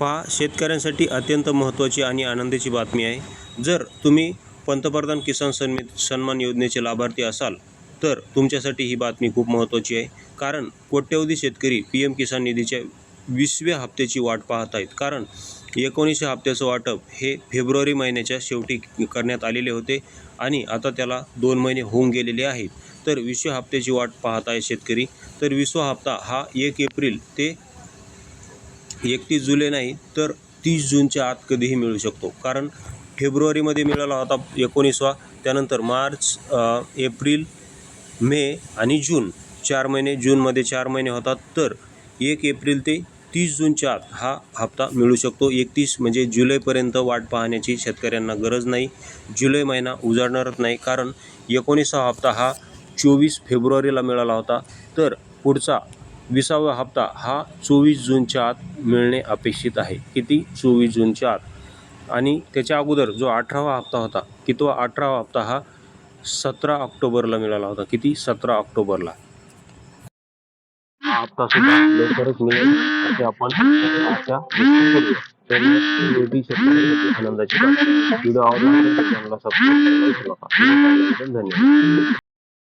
पहा शेतकऱ्यांसाठी अत्यंत महत्त्वाची आणि आनंदाची बातमी आहे. जर तुम्ही पंतप्रधान किसान सन्मित सन्मान योजनेचे लाभार्थी असाल तर तुमच्यासाठी ही बातमी खूप महत्त्वाची आहे. कारण कोट्यवधी शेतकरी पी एम किसान निधीच्या वीसव्या हप्त्याची वाट पाहत आहेत. कारण एकोणीसशे हप्त्याचं वाटप हे फेब्रुवारी महिन्याच्या शेवटी करण्यात आलेले होते आणि आता त्याला दोन महिने होऊन गेलेले आहेत. तर विसव्या हप्त्याची वाट पाहत आहे शेतकरी. तर विसवा हप्ता हा एक एप्रिल ते एकतीस जुलै नाही तर तीस जूनच्या आत कधीही मिळू शकतो. कारण फेब्रुवारीमध्ये मिळाला होता एकोणीसवा त्यानंतर मार्च एप्रिल मे आणि जून. चार महिने जूनमध्ये चार महिने होतात तर एक एप्रिल ते तीस जूनच्या आत हा हप्ता मिळू शकतो. एकतीस म्हणजे जुलैपर्यंत वाट पाहण्याची शेतकऱ्यांना गरज नाही. जुलै महिना उजाडणारच नाही कारण एकोणीसावा हप्ता हा चोवीस फेब्रुवारीला मिळाला होता. तर पुढचा विसावा हप्ता हा चोवीस जूनच्या आत मिळणे अपेक्षित आहे. किती? चोवीस जूनच्या आत. आणि त्याच्या अगोदर जो अठरावा हप्ता होता कितवा अठरावा हप्ता हा सतरा ऑक्टोबरला मिळाला होता. किती? सतरा ऑक्टोबरला. हप्ता सुद्धा लवकरच मिळेल. असे आपण आजच्या आनंदाची व्हिडिओ आवडला चॅनलला सबस्क्राईब करायला धन्यवाद.